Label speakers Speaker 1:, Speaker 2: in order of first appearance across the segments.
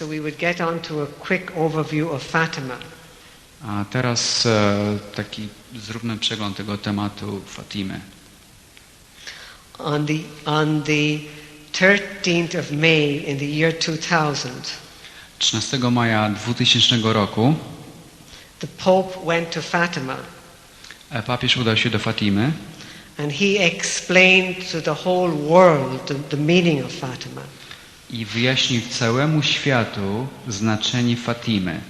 Speaker 1: so we would get on to a quick overview of Fatima.
Speaker 2: A teraz e, taki zróbmy przegląd tego tematu Fatimy.
Speaker 1: On the, on the 13th of May in the year 2000,
Speaker 2: 13 maja 2000 roku
Speaker 1: the Pope went to Fatima
Speaker 2: e, papież udał się do Fatimy
Speaker 1: and he explained to the whole world the, the meaning of Fatima.
Speaker 2: I wyjaśnił całemu światu znaczenie Fatimy.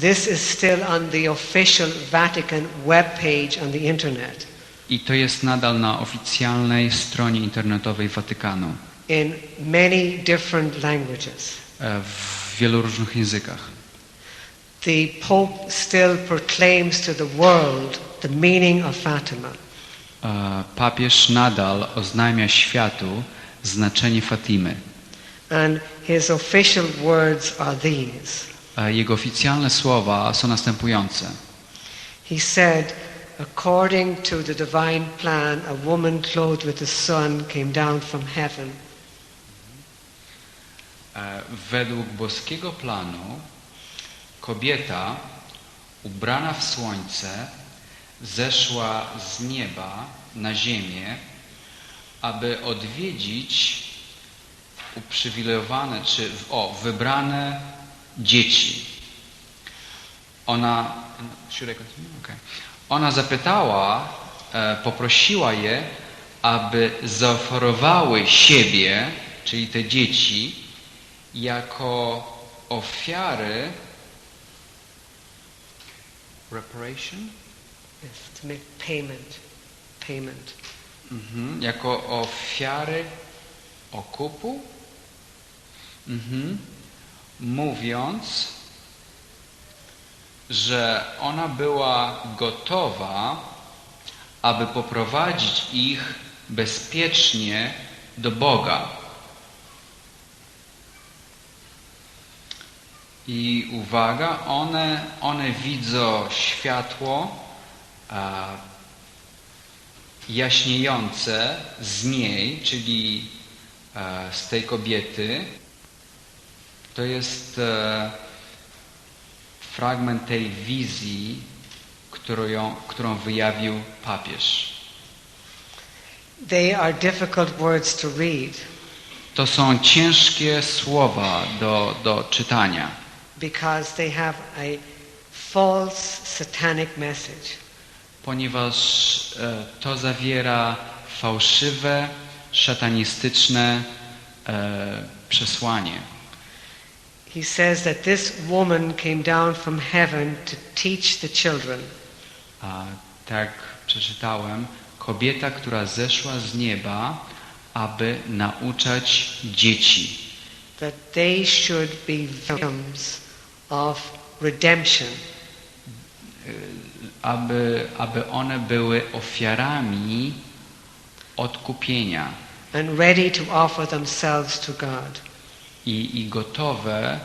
Speaker 1: This is still on the official Vatican webpage on the internet
Speaker 2: I to jest nadal na oficjalnej stronie internetowej Watykanu
Speaker 1: in many different languages.
Speaker 2: e, w wielu różnych językach.
Speaker 1: The Pope still proclaims to the world the meaning of Fatima.
Speaker 2: E, Papież nadal oznajmia światu znaczenie Fatimy.
Speaker 1: And his official words are these.
Speaker 2: E, Jego oficjalne słowa są następujące.
Speaker 1: He said, according to the divine plan, a woman clothed with the sun came down from heaven.
Speaker 2: E, Według boskiego planu kobieta ubrana w słońce zeszła z nieba na ziemię, aby odwiedzić uprzywilejowane czy o, wybrane dzieci. Ona? Okay. Ona zapytała, e, poprosiła je, aby zaoferowały siebie, czyli te dzieci, jako ofiary reparation?
Speaker 1: Yes, to make payment. Payment.
Speaker 2: Mhm. Jako ofiary okupu? Mhm. Mówiąc, że ona była gotowa, aby poprowadzić ich bezpiecznie do Boga. I uwaga, one, one widzą światło a, jaśniejące z niej, czyli e, z tej kobiety. To jest e, fragment tej wizji, którą, którą wyjawił papież.
Speaker 1: They are difficult words to read
Speaker 2: To są ciężkie słowa do, do czytania,
Speaker 1: because they have a false satanic message.
Speaker 2: ponieważ e, to zawiera fałszywe, szatanistyczne e, przesłanie.
Speaker 1: He says that this woman came down from heaven to teach the children.
Speaker 2: A tak przeczytałem, kobieta, która zeszła z nieba, aby nauczać dzieci,
Speaker 1: that they should be victims of redemption,
Speaker 2: aby, aby one były ofiarami odkupienia
Speaker 1: and ready to offer themselves to God.
Speaker 2: I, i gotowe,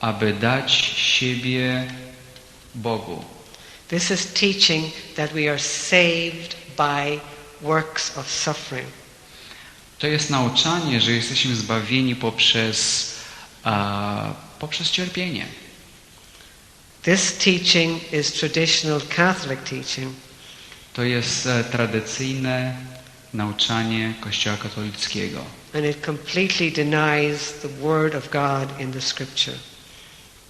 Speaker 2: aby dać siebie Bogu.
Speaker 1: This is teaching that we are saved by works of suffering.
Speaker 2: To jest nauczanie, że jesteśmy zbawieni poprzez, a, poprzez cierpienie.
Speaker 1: This teaching is traditional Catholic teaching,
Speaker 2: To jest e, tradycyjne nauczanie Kościoła katolickiego.
Speaker 1: and it completely denies the Word of God in the Scripture.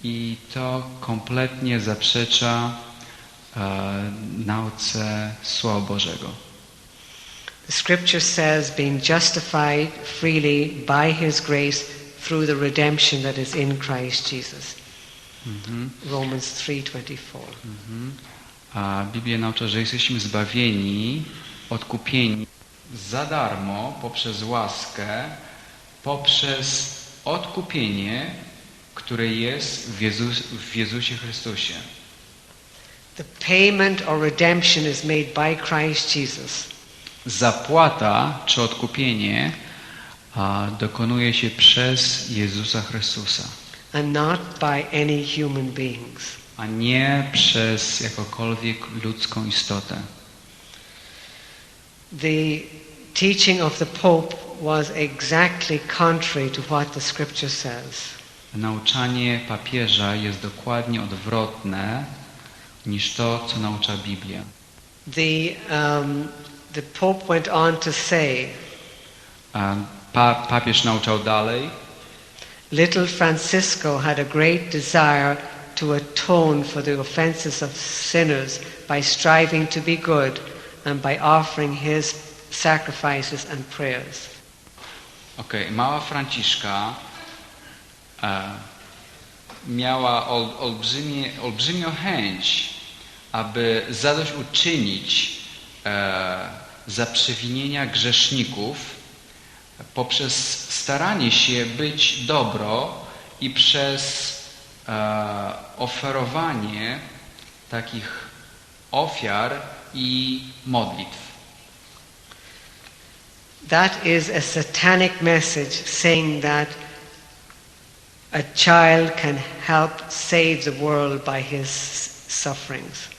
Speaker 2: I to kompletnie zaprzecza e, nauce Słowa Bożego.
Speaker 1: The Scripture says, being justified freely by His grace through the redemption that is in Christ Jesus.
Speaker 2: Mhm.
Speaker 1: Romans 3:24.
Speaker 2: Mhm. A Biblia naucza, że jesteśmy zbawieni, odkupieni za darmo poprzez łaskę, poprzez odkupienie, które jest w, Jezus, w Jezusie Chrystusie.
Speaker 1: The payment or redemption is made by Christ Jesus.
Speaker 2: Zapłata czy odkupienie a, dokonuje się przez Jezusa Chrystusa,
Speaker 1: and not by any human beings.
Speaker 2: a nie przez jakąkolwiek ludzką istotę.
Speaker 1: The teaching of the Pope was exactly contrary to what the scripture says.
Speaker 2: nauczanie papieża jest dokładnie odwrotne niż to, co naucza Biblia.
Speaker 1: The, um, the Pope went on to say,
Speaker 2: pa, papież nauczał dalej,
Speaker 1: Little Francisco had a great desire to atone for the offenses of sinners by striving to be good and by offering his sacrifices and prayers.
Speaker 2: Okej, mała Franciszka e, miała ol, olbrzymie, olbrzymią chęć, aby zadośćuczynić e, za przewinienia grzeszników poprzez staranie się być dobro i przez e, oferowanie takich ofiar i modlitw.
Speaker 1: That is a satanic message saying that a child can help save the world by his sufferings.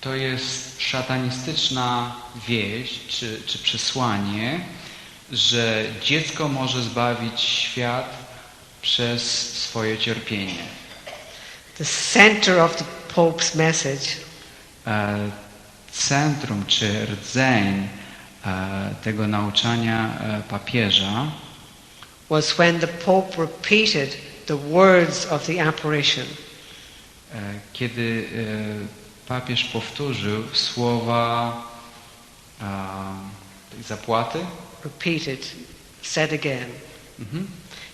Speaker 2: To jest szatanistyczna wieść czy, czy przesłanie, że dziecko może zbawić świat przez swoje cierpienie.
Speaker 1: The center of the Pope's message
Speaker 2: E, Centrum czy rdzeń e, tego nauczania e, papieża
Speaker 1: was when the Pope repeated the words of the apparition.
Speaker 2: E, kiedy papież powtórzył słowa zapłaty,
Speaker 1: Repeated, said again.
Speaker 2: mhm.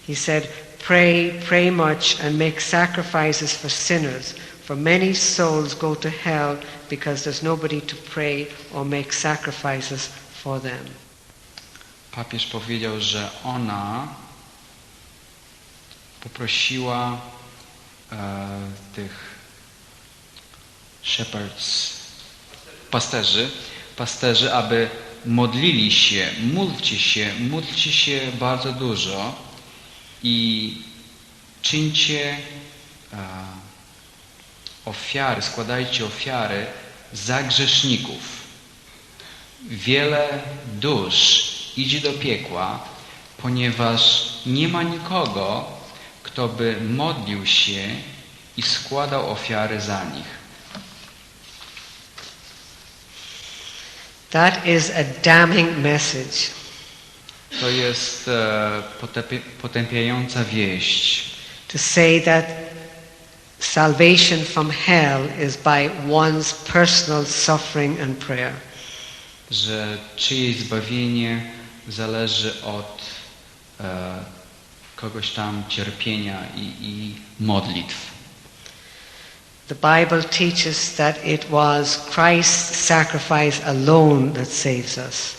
Speaker 1: He said, Pray, pray much, and make sacrifices for sinners, for many souls go to hell because there's nobody to pray or make sacrifices for them.
Speaker 2: papież powiedział, że ona poprosiła e, tych shepherds, pasterzy, pasterzy, aby modlili się, módlcie się, módlcie się bardzo dużo i czyńcie e, ofiary, składajcie ofiary za grzeszników. Wiele dusz idzie do piekła, ponieważ nie ma nikogo, kto by modlił się i składał ofiary za nich.
Speaker 1: That is a damning message.
Speaker 2: To jest e, potępiająca wieść,
Speaker 1: to say that salvation from hell is by one's personal suffering and prayer.
Speaker 2: że czyjeś zbawienie zależy od e, kogoś tam cierpienia i, i modlitw.
Speaker 1: The Bible teaches that it was Christ's sacrifice alone that saves us.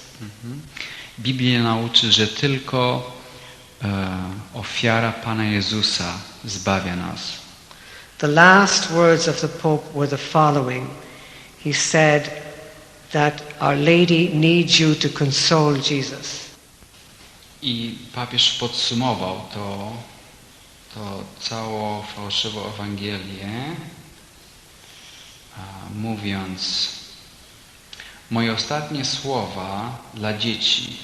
Speaker 2: Biblia nauczy, że tylko e, ofiara Pana Jezusa zbawia nas.
Speaker 1: The last words of the Pope were the following. He said that Our Lady needs you to console Jesus.
Speaker 2: I papież podsumował to, to całą fałszywą Ewangelię, mówiąc moje ostatnie słowa dla dzieci.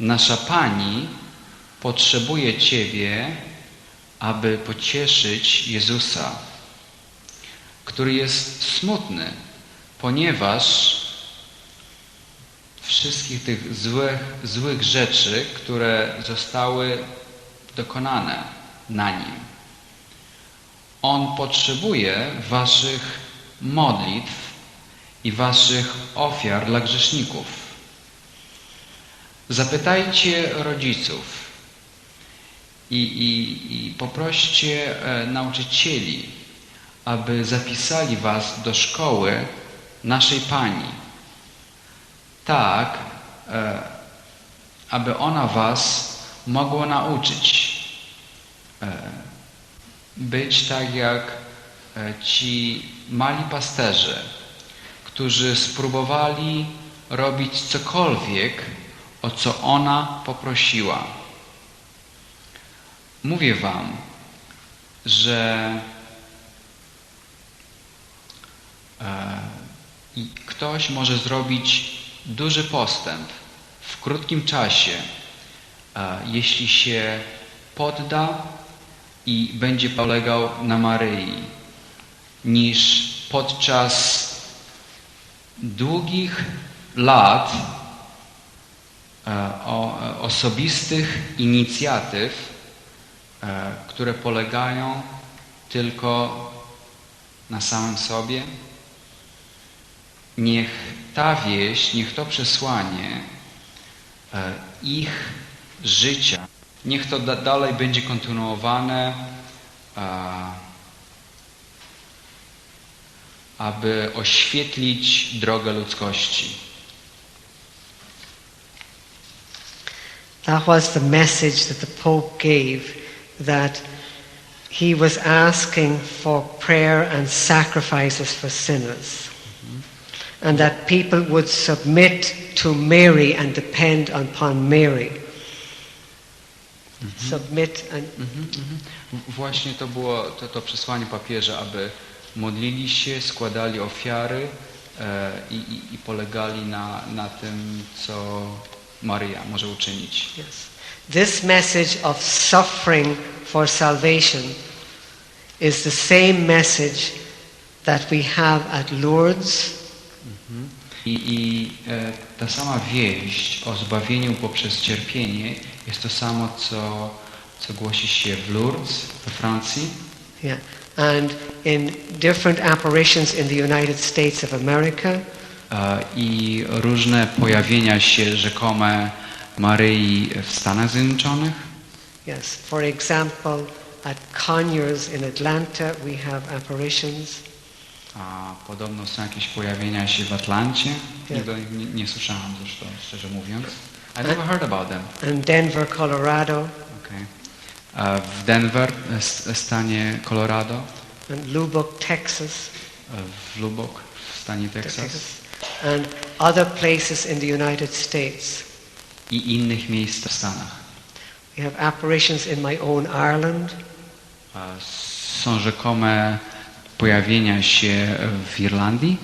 Speaker 2: Nasza Pani potrzebuje Ciebie, aby pocieszyć Jezusa, który jest smutny, ponieważ wszystkich tych złych, złych rzeczy, które zostały dokonane na nim. On potrzebuje waszych modlitw i waszych ofiar dla grzeszników. Zapytajcie rodziców i, i, i poproście e, nauczycieli, aby zapisali was do szkoły naszej Pani tak, e, aby ona was mogła nauczyć e, być tak jak ci mali pasterze, którzy spróbowali robić cokolwiek, o co ona poprosiła. Mówię wam, że e, ktoś może zrobić duży postęp w krótkim czasie, e, jeśli się podda i będzie polegał na Maryi, niż podczas długich lat e, osobistych inicjatyw, które polegają tylko na samym sobie. Niech ta wieść, niech to przesłanie e, ich życia, niech to da, dalej będzie kontynuowane, a, aby oświetlić drogę ludzkości.
Speaker 1: That was the message that the Pope gave that he was asking for prayer and sacrifices for sinners. And that people would submit to Mary and depend upon Mary. Submit and
Speaker 2: Mhm, mhm. Właśnie to było to, to przesłanie papieża, aby modlili się, składali ofiary e, i, i, i polegali na, na tym, co Maryja może uczynić.
Speaker 1: yes. This message of suffering for salvation is the same message that we have at Lourdes. Mhm.
Speaker 2: I, i e, ta sama wieść o zbawieniu poprzez cierpienie jest to samo, co, co głosi się w Lourdes we Francji.
Speaker 1: Yeah. And in different apparitions in the United States of America,
Speaker 2: e, i różne pojawienia się rzekome Maryi w Stanach Zjednoczonych.
Speaker 1: yes. For example, at Conyers in Atlanta, we have apparitions.
Speaker 2: A podobno są jakieś pojawienia się w Atlancie.
Speaker 1: Nie.
Speaker 2: Nigdy nie, nie słyszałem zresztą, szczerze mówiąc. I never heard about them.
Speaker 1: And Denver, Colorado,
Speaker 2: Okay. A w Denver, e, s- stanie Colorado,
Speaker 1: and Lubbock, Texas,
Speaker 2: e, w Lubbock, w stanie Teksas
Speaker 1: and other places in the United States.
Speaker 2: I innych miejsc w Stanach.
Speaker 1: We have apparitions in my own Ireland,
Speaker 2: Są rzekome pojawienia się w Irlandii,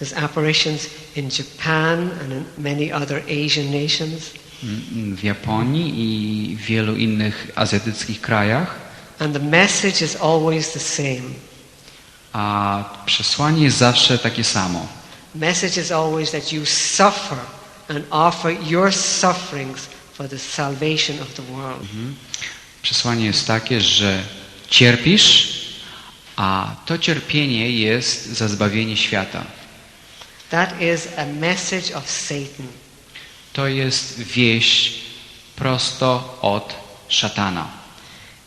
Speaker 1: there's apparitions in Japan and in many other Asian nations.
Speaker 2: m- w Japonii i wielu innych azjatyckich krajach.
Speaker 1: And the message is always the same.
Speaker 2: A przesłanie jest zawsze takie samo.
Speaker 1: message is always that you suffer and offer your sufferings for the salvation of the world.
Speaker 2: Przesłanie jest takie, że cierpisz, a to cierpienie jest za zbawienie świata.
Speaker 1: That is a message of Satan.
Speaker 2: To jest wieść prosto od szatana.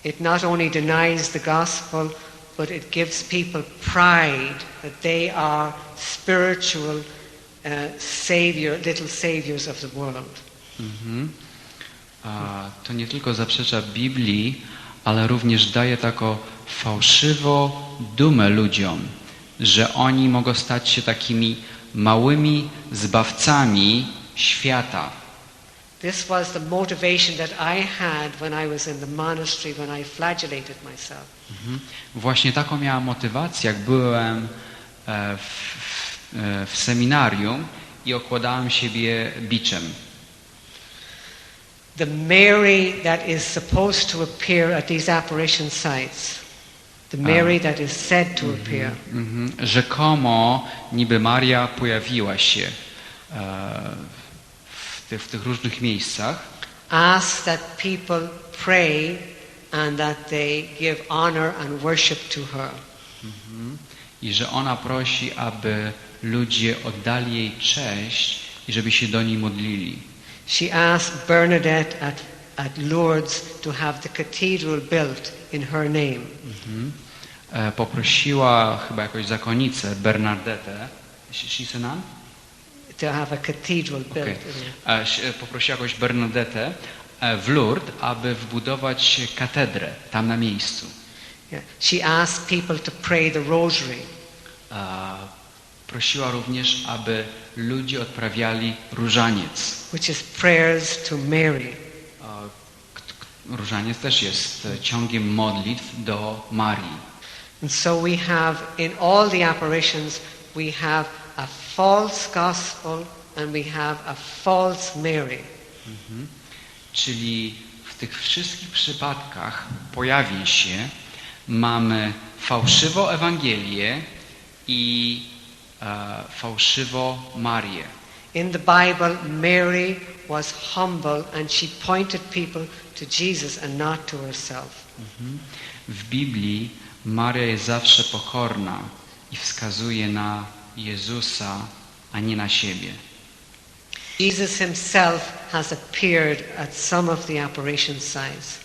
Speaker 1: It not only denies the gospel, but it gives people pride that they are spiritual uh, savior, little saviors of the world.
Speaker 2: Mhm. A to nie tylko zaprzecza Biblii, ale również daje taką fałszywo dumę ludziom, że oni mogą stać się takimi małymi zbawcami świata.
Speaker 1: This was the motivation that I had when I was in the monastery when I flagellated myself.
Speaker 2: Mhm. Właśnie taką miałem motywację, jak byłem e, w, w, e, w seminarium i okładałem siebie biczem.
Speaker 1: The Mary that is supposed to appear at these apparition sites, the Mary that is said to appear,
Speaker 2: Mhm. Rzekomo niby Maria pojawiła się e, w, ty, w tych różnych miejscach
Speaker 1: asks that people pray and that they give honor and worship to her.
Speaker 2: i że ona prosi, aby ludzie oddali jej cześć i żeby się do niej modlili.
Speaker 1: She asked Bernadette at, at Lourdes to have the cathedral built in her name.
Speaker 2: Mhm. E, Poprosiła chyba jakąś zakonnicę, Bernadette?
Speaker 1: To have a cathedral built.
Speaker 2: E, e, Poprosiła jakąś Bernadette e, w Lourdes, aby wbudować katedrę tam na miejscu.
Speaker 1: Yeah. She asked people to pray the rosary.
Speaker 2: E, Prosiła również, aby ludzie odprawiali różaniec.
Speaker 1: which is prayers to Mary.
Speaker 2: Różaniec też jest e, ciągiem modlitw do Marii.
Speaker 1: And so we have, in all the apparitions, we have a false gospel and we have a false Mary.
Speaker 2: Czyli w tych wszystkich przypadkach pojawień się mamy fałszywą Ewangelię i e, fałszywą Marię.
Speaker 1: In the Bible, Mary was humble and she pointed people to Jesus and not to herself.
Speaker 2: W Biblii Maria jest zawsze pokorna i wskazuje na Jezusa, a nie na siebie.
Speaker 1: Jesus himself has appeared at some of the apparition sites.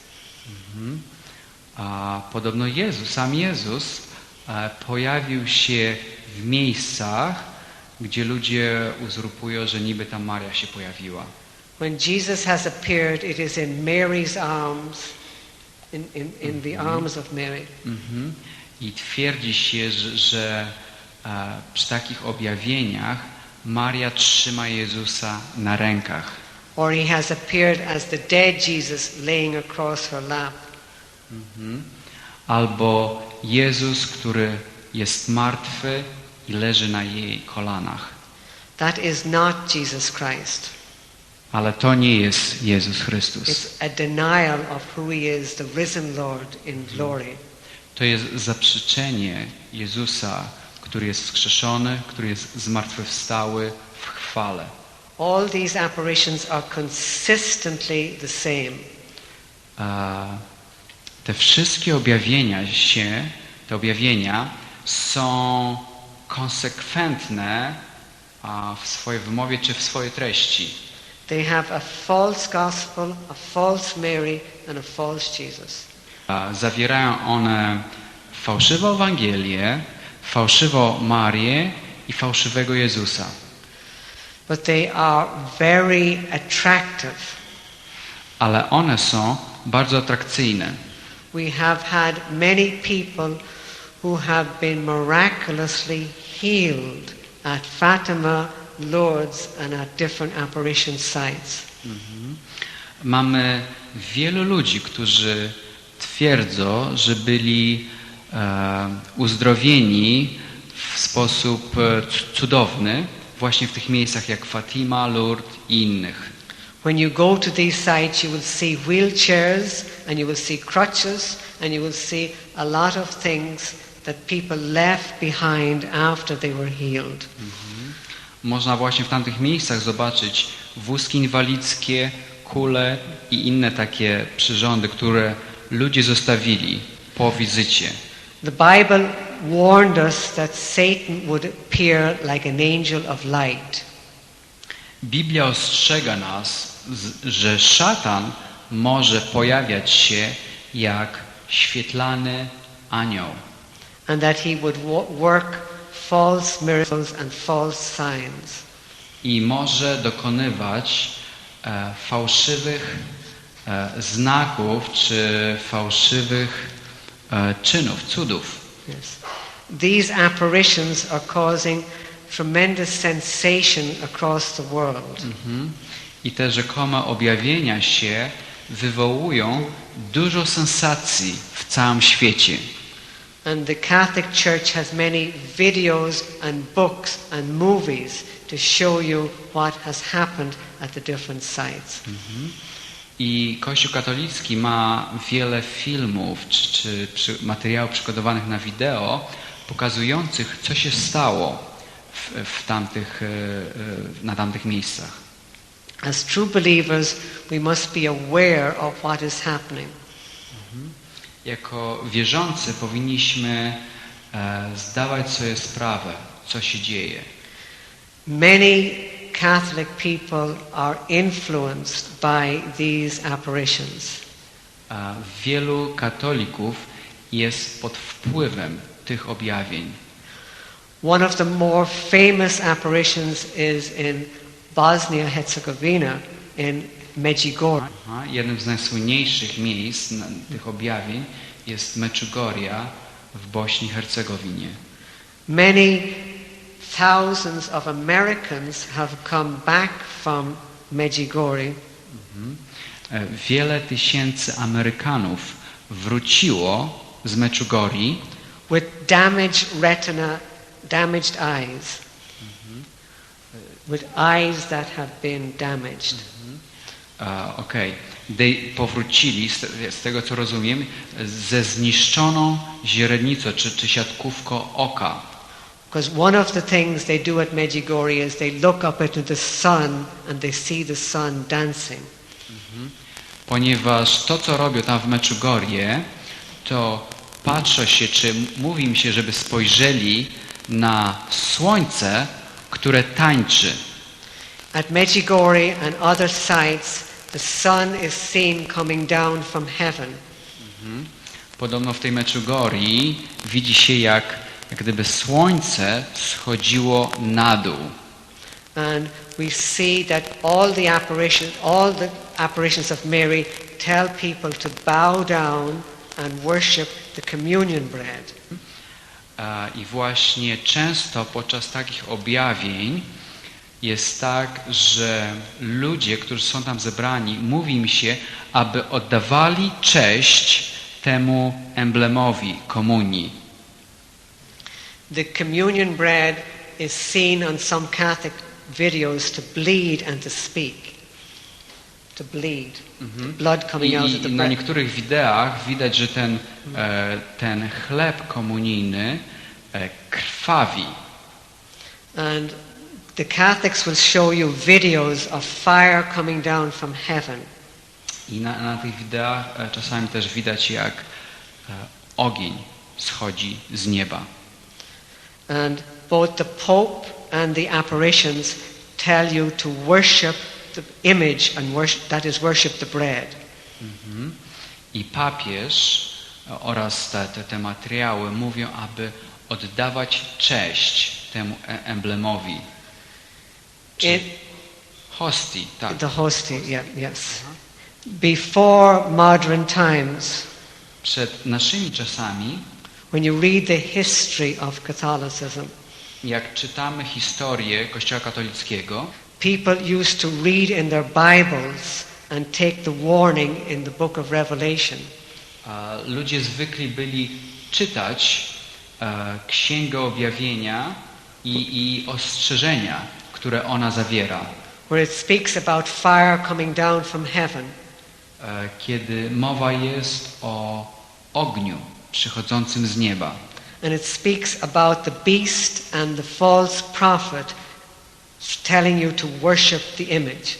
Speaker 2: A podobno Jezus, sam Jezus e, pojawił się w miejscach, gdzie ludzie uzurpują, że niby tam Maria się pojawiła.
Speaker 1: When Jesus has appeared, it is in Mary's arms, in, in, in the arms of Mary.
Speaker 2: Mhm. I twierdzi się, że, że e, przy takich objawieniach Maria trzyma Jezusa na rękach.
Speaker 1: Or he has appeared as the dead Jesus laying across her lap.
Speaker 2: Mhm. Albo Jezus, który jest martwy i leży na jej kolanach.
Speaker 1: That is not Jesus Christ.
Speaker 2: Ale to nie jest Jezus Chrystus.
Speaker 1: It's a denial of who he is, the risen Lord in glory.
Speaker 2: To jest zaprzeczenie Jezusa, który jest wskrzeszony, który jest zmartwychwstały w chwale.
Speaker 1: All these apparitions are consistently the same.
Speaker 2: Te wszystkie objawienia się, te objawienia są konsekwentne w swojej wymowie czy w swojej treści.
Speaker 1: They have a false gospel, a false Mary, and a false Jesus.
Speaker 2: Zawierają one fałszywą Ewangelię, fałszywą Marię i fałszywego Jezusa.
Speaker 1: But they are very attractive.
Speaker 2: Ale one są bardzo atrakcyjne.
Speaker 1: We have had many people who have been miraculously healed at Fatima, Lourdes, and at different apparition sites.
Speaker 2: Mamy wielu ludzi, którzy twierdzą, że byli e, uzdrowieni w sposób e, cudowny właśnie w tych miejscach jak Fatima, Lourdes i innych.
Speaker 1: When you go to these sites, you will see wheelchairs, and you will see crutches, and you will see a lot of things that people left behind after they were healed.
Speaker 2: Można właśnie w tamtych miejscach zobaczyć wózki inwalidzkie, kule i inne takie przyrządy, które ludzie zostawili po wizycie.
Speaker 1: The Bible warned us that Satan would appear like an angel of light.
Speaker 2: Biblia ostrzega nas, że szatan może pojawiać się jak świetlany anioł
Speaker 1: and that he would wo- work false miracles and false signs.
Speaker 2: i może dokonywać e, fałszywych e, znaków czy fałszywych e, czynów, cudów.
Speaker 1: Yes. These apparitions are causing tremendous sensation across the world.
Speaker 2: Mhm. I te rzekome objawienia się wywołują dużo sensacji w całym świecie.
Speaker 1: And the Catholic Church has many videos and books and movies to show you what has happened at the different sites.
Speaker 2: I Kościół katolicki ma wiele filmów czy, czy przy, materiałów przygotowanych na wideo pokazujących, co się stało w, w tamtych, e, e, na tamtych miejscach.
Speaker 1: As true believers, we must be aware of what is happening.
Speaker 2: Jako wierzący powinniśmy e, zdawać sobie sprawę, co się dzieje.
Speaker 1: Many Catholic people are influenced by these apparitions.
Speaker 2: A wielu katolików jest pod wpływem tych objawień.
Speaker 1: One of the more famous apparitions is in Bosnia Herzegovina in Medjugorje.
Speaker 2: Jednym z najsłynniejszych miejsc na, tych objawień jest Meczugoria w Bośni i Hercegowinie.
Speaker 1: Many thousands of Americans have come back from Medjugorje
Speaker 2: E, Wiele tysięcy Amerykanów wróciło z Meczugorii
Speaker 1: with damaged retina, damaged eyes, with eyes that have been damaged.
Speaker 2: Okej, dej- powrócili, z, z tego co rozumiem, ze zniszczoną źrenicą czy, czy siatkówką oka.
Speaker 1: Because one of the things they do at Medjugorje is they look up into the sun and they see the sun dancing.
Speaker 2: Ponieważ to, co robią tam w Meczugorje, to patrzą się, czy mówi mi się, żeby spojrzeli na słońce, które tańczy.
Speaker 1: At Medjugorje and other sites, the sun is seen coming down from heaven.
Speaker 2: Podobno w tej Meczugorii widzi się, jak, jak gdyby słońce schodziło na dół.
Speaker 1: And we see that all the apparitions, all the apparitions of Mary tell people to bow down and worship the communion bread.
Speaker 2: I właśnie często podczas takich objawień jest tak, że ludzie, którzy są tam zebrani, mówi im się, aby oddawali cześć temu emblemowi komunii.
Speaker 1: The communion bread is seen on some Catholic videos to bleed and to speak. To bleed. The blood
Speaker 2: I,
Speaker 1: coming out of the
Speaker 2: i na
Speaker 1: bread.
Speaker 2: niektórych wideach widać, że ten, e, ten chleb komunijny e, krwawi.
Speaker 1: And the Catholics will show you videos of fire coming down from heaven.
Speaker 2: I na, na tych wideach e, czasami też widać, jak e, ogień schodzi z nieba.
Speaker 1: And both the Pope and the apparitions tell you to worship the image and worship, that is worship the bread.
Speaker 2: I papież e, oraz te, te, te materiały mówią, aby oddawać cześć temu emblemowi. Czy
Speaker 1: In
Speaker 2: hostii, tak.
Speaker 1: the hostie, yeah, yes. Before modern times,
Speaker 2: Przed naszymi czasami,
Speaker 1: when you read the history of Catholicism,
Speaker 2: jak czytamy historię Kościoła katolickiego,
Speaker 1: people used to read in their Bibles and take the warning in the book of Revelation.
Speaker 2: a ludzie zwykli byli czytać e, Księgę Objawienia i, i ostrzeżenia, które ona zawiera.
Speaker 1: where it speaks about fire coming down from heaven.
Speaker 2: E, kiedy mowa jest o ogniu przychodzącym z nieba.
Speaker 1: And it speaks about the beast and the false prophet telling you to worship the image.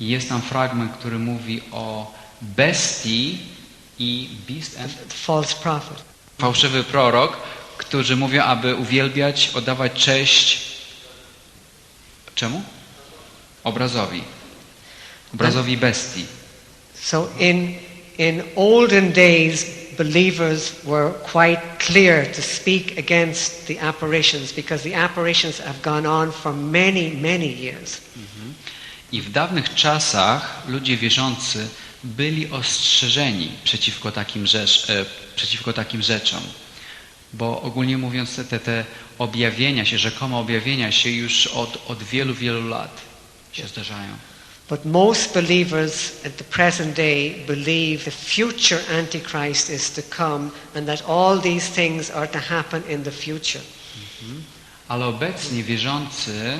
Speaker 2: I jest tam fragment, który mówi o bestii i beast and
Speaker 1: The false prophet.
Speaker 2: fałszywy prorok, którzy mówią, aby uwielbiać, oddawać cześć czemu? Obrazowi. Obrazowi bestii.
Speaker 1: So in, in olden days, believers were quite clear to speak against the apparitions because the apparitions have gone on for many, many years.
Speaker 2: I w dawnych czasach ludzie wierzący byli ostrzeżeni przeciwko takim, rzecz, e, przeciwko takim rzeczom. Bo ogólnie mówiąc, te, te objawienia się, rzekome objawienia się już od, od wielu, wielu lat się zdarzają.
Speaker 1: But most believers at the present day believe the future Antichrist is to come and that all these things are to happen in the future.
Speaker 2: Ale obecnie wierzący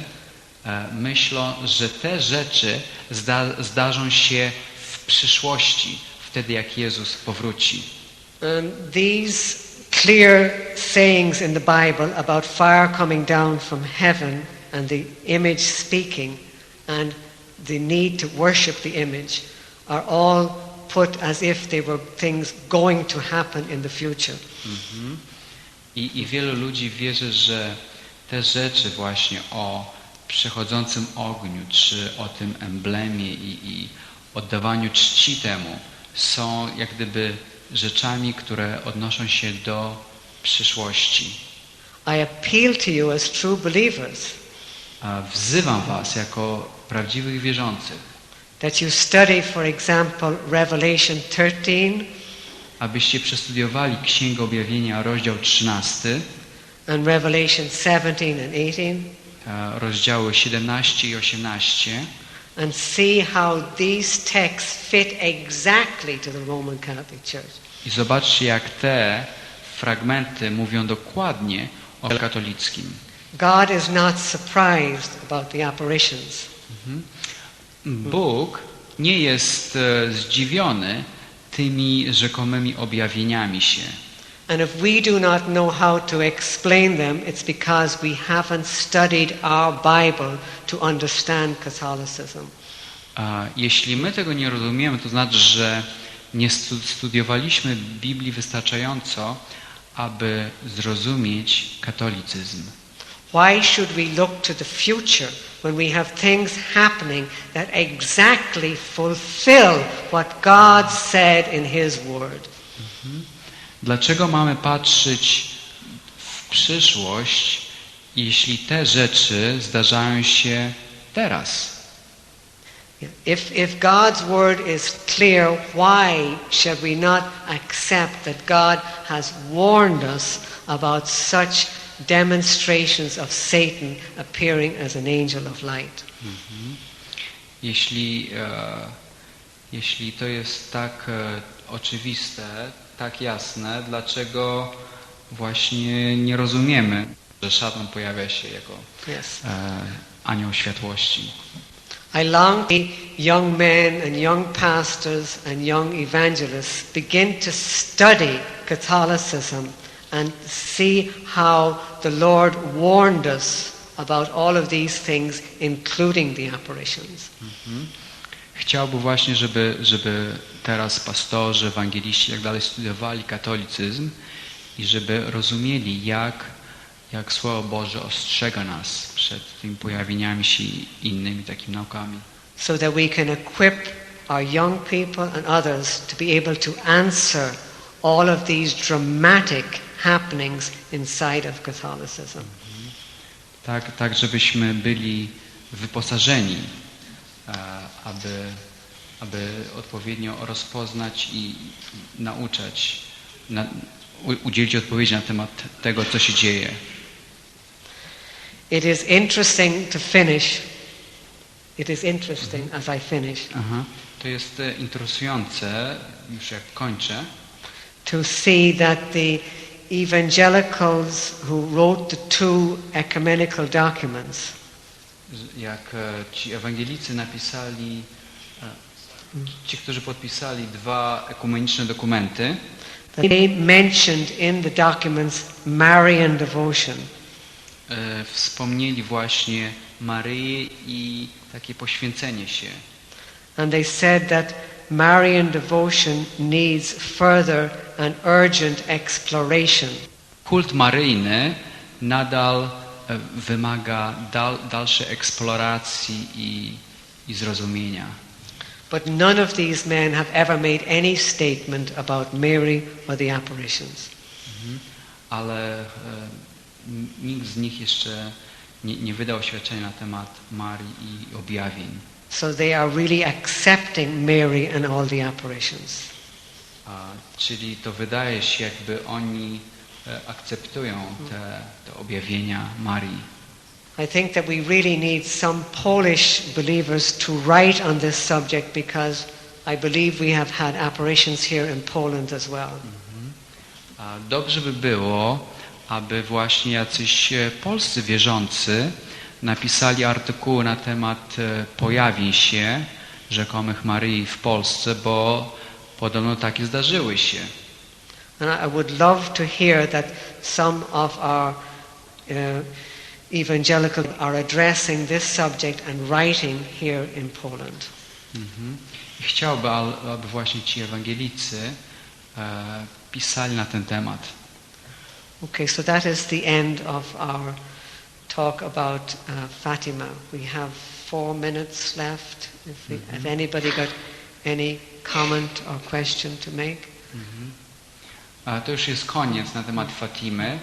Speaker 2: e, myślą, że te rzeczy zda, zdarzą się w przyszłości, wtedy jak Jezus powróci.
Speaker 1: And these clear sayings in the Bible about fire coming down from heaven and the image speaking and the need to worship the image are all put as if they were things going to happen in the future.
Speaker 2: I, I wielu ludzi wierzy, że te rzeczy właśnie o przychodzącym ogniu, czy o tym emblemie i, i oddawaniu czci temu są jak gdyby rzeczami, które odnoszą się do przyszłości.
Speaker 1: I appeal to you as true believers
Speaker 2: A Wzywam Was jako prawdziwych wierzących,
Speaker 1: that you study, for example, Revelation 13
Speaker 2: abyście przestudiowali Księgę Objawienia, rozdział 13,
Speaker 1: and Revelation 17 and 18
Speaker 2: e, rozdziały 17 i 18
Speaker 1: and see how these texts fit exactly to the Roman Catholic Church.
Speaker 2: i zobaczcie, jak te fragmenty mówią dokładnie o katolickim.
Speaker 1: God is not surprised about the apparitions.
Speaker 2: Bóg nie jest e, zdziwiony tymi rzekomymi objawieniami się.
Speaker 1: And if we do not know how to explain them, it's because we haven't studied our Bible to understand Catholicism.
Speaker 2: A jeśli my tego nie rozumiemy, to znaczy, że nie stu- studiowaliśmy Biblii wystarczająco, aby zrozumieć katolicyzm.
Speaker 1: Why should we look to the future when we have things happening that exactly fulfill what God said in His Word?
Speaker 2: Dlaczego mamy patrzeć w przyszłość, jeśli te rzeczy zdarzają się teraz?
Speaker 1: If, if God's Word is clear, why should we not accept that God has warned us about such demonstrations of Satan appearing as an angel of light?
Speaker 2: Jeśli, e, jeśli to jest tak e, oczywiste, tak jasne, dlaczego właśnie nie rozumiemy, że szatan pojawia się jako
Speaker 1: Yes.
Speaker 2: e, anioł światłości?
Speaker 1: I long young men and young pastors and young evangelists begin to study Catholicism and see how the Lord warned us about all of these things, including the apparitions.
Speaker 2: Chciałbym właśnie, żeby, żeby teraz pastorzy, ewangeliści i tak dalej studiowali katolicyzm i żeby rozumieli, jak, jak Słowo Boże ostrzega nas przed tymi pojawieniami się innymi takimi naukami.
Speaker 1: so that we can equip our young people and others to be able to answer all of these dramatic happenings inside of Catholicism.
Speaker 2: Tak, tak żebyśmy byli wyposażeni, aby, aby odpowiednio rozpoznać i nauczać, na, udzielić odpowiedzi na temat tego, co się dzieje.
Speaker 1: It is interesting to finish. It is interesting as I finish
Speaker 2: Aha. To jest e, interesujące, już jak kończę,
Speaker 1: to see that the evangelicals who wrote the two ecumenical documents
Speaker 2: jak e, ci ewangelicy napisali, e, ci, którzy podpisali dwa ekumeniczne dokumenty,
Speaker 1: they mentioned in the documents Marian devotion.
Speaker 2: e, wspomnieli właśnie Maryję i takie poświęcenie się.
Speaker 1: And they said that Marian devotion needs further and urgent exploration.
Speaker 2: Kult maryjny nadal wymaga dal, dalszej eksploracji i, i zrozumienia.
Speaker 1: But none of these men have ever made any statement about Mary or the apparitions.
Speaker 2: Ale e, nikt z nich jeszcze nie, nie wydał oświadczenia na temat Marii i objawień.
Speaker 1: So they are really accepting Mary and all the apparitions.
Speaker 2: A, czyli to wydaje się, jakby oni akceptują te, te objawienia Marii.
Speaker 1: I think that we really need some Polish believers to write on this subject because I believe we have had apparitions here in Poland as well.
Speaker 2: A dobrze by było, aby właśnie jacyś e, polscy wierzący napisali artykuły na temat e, pojawień się rzekomych Maryi w Polsce, bo podobno takie zdarzyły się.
Speaker 1: And I I would love to hear that some of our uh, evangelical are addressing this subject and writing here in Poland.
Speaker 2: Mhm. I chciałby, aby właśnie ci ewangelicy e, pisali na ten temat.
Speaker 1: Okay, so that is the end of our talk about uh, Fatima. We have four minutes left. If, we, if anybody got any comment or question to make.
Speaker 2: To już jest koniec na temat Fatimy.